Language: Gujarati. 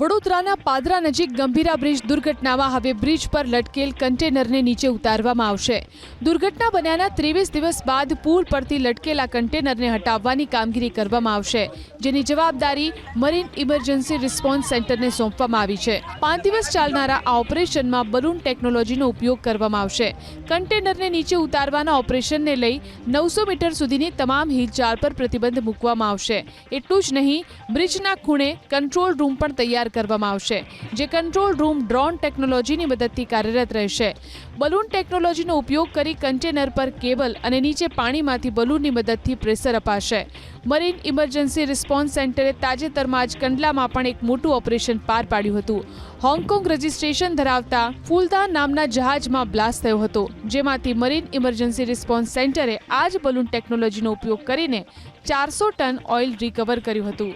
વડોદરાના પાદરા નજીક ગંભીરા બ્રિજ દુર્ઘટનામાં હવે બ્રિજ પર લટકેલ કન્ટેનરને નીચે ઉતારવામાં આવશે. દુર્ઘટના બન્યાના ત્રેવીસ દિવસ બાદ પુલ પરથી લટકેલા કન્ટેનરને હટાવવાની કામગીરી કરવામાં આવશે, જેની જવાબદારી મરીન ઇમરજન્સી રિસ્પોન્સ સેન્ટરને સોંપવામાં આવી છે. પાંચ દિવસ ચાલનારા આ ઓપરેશનમાં બલૂન ટેકનોલોજીનો ઉપયોગ કરવામાં આવશે. કન્ટેનરને નીચે ઉતારવાના ઓપરેશનને લઈ નવસો મીટર સુધીની તમામ હિલચાલ પર પ્રતિબંધ મૂકવામાં આવશે. એટલું જ નહીં, બ્રિજના ખૂણે કંટ્રોલ રૂમ પણ તૈયાર કરવામાં આવશે, જે કંટ્રોલ રૂમ ડ્રોન ટેકનોલોજીની મદદથી કાર્યરત રહેશે. બલૂન ટેકનોલોજીનો ઉપયોગ કરી કન્ટેનર પર કેબલ અને નીચે પાણીમાંથી બલૂનની મદદથી પ્રેશર અપાશે. મરીન ઇમરજન્સી રિસ્પોન્સ સેન્ટરે તાજેતરમાં જ કંડલામાં પણ એક મોટું ઓપરેશન પાર પાડ્યું હતું. હોંગકોંગ રજિસ્ટ્રેશન ધરાવતા ફૂલદા નામના જહાજમાં બ્લાસ્ટ થયો હતો, જેમાંથી મરીન ઇમરજન્સી રિસ્પોન્સ સેન્ટરે આ જ બલૂન ટેકનોલોજીનો ઉપયોગ કરીને ચારસો ટન ઓઇલ રિકવર કર્યું હતું.